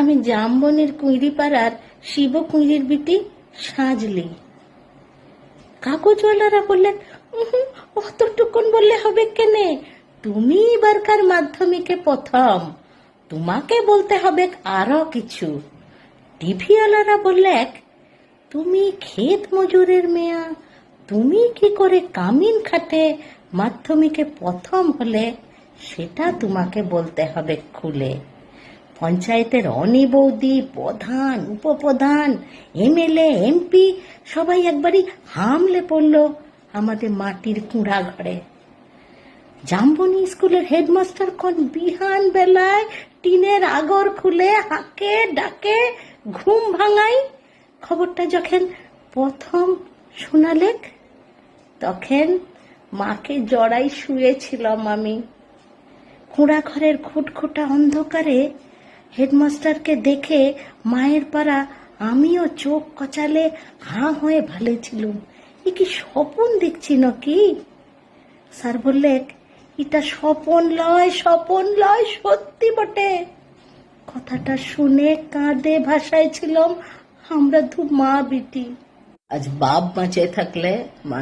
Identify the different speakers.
Speaker 1: আমি জামবনের কুঁড়ি পাড়ার শিব কুঁড়ির বিটি সাজলি। কাগজওয়ালারা বললেন "উহুম, অতটুকুন বললে হবে কেনে? তুমি এবারকার মাধ্যমিকে প্রথম। তোমাকে বলতে হবে আরও কিছু। টিভিওয়ালারা বললেন তুমি ক্ষেত মজুরের মেয়া। তুমি কি করে কামিন খাটে মাধ্যমিকে প্রথম হলে সেটা তোমাকে বলতে হবে খুলে। পঞ্চায়েতের অনি বৌদি, প্রধান, উপপ্রধান, এমএলএ, এমপি, সবাই একবারই হামলে পড়ল আমাদের মাটির কুঁড়া ঘরে জাম্বনি স্কুলের হেডমাস্টার কোন বিহান বেলায় টিনের আগর খুলে হাঁকে ডাকে, ঘুম ভাঙাই? খবরটা যখন প্রথম শোনালেক, তখন মাকে জড়াই শুয়েছিলাম আমি। কুঁড়া ঘরের খুটখুটা অন্ধকারে হেডমাস্টারকে দেখে মায়ের পাড়া আমিও চোখ কচালে হাঁ হয়ে ভালেছিলুম। এ কি স্বপন দেখছি নাকি? স্যার বললে এটা স্বপন লয় স্বপন লয়, সত্যি বটে। কথাটা শুনে কাঁদে ভাষায় ছিলাম আমরা দু মা বিটি আজ বাপ বাঁচে থাকলে মা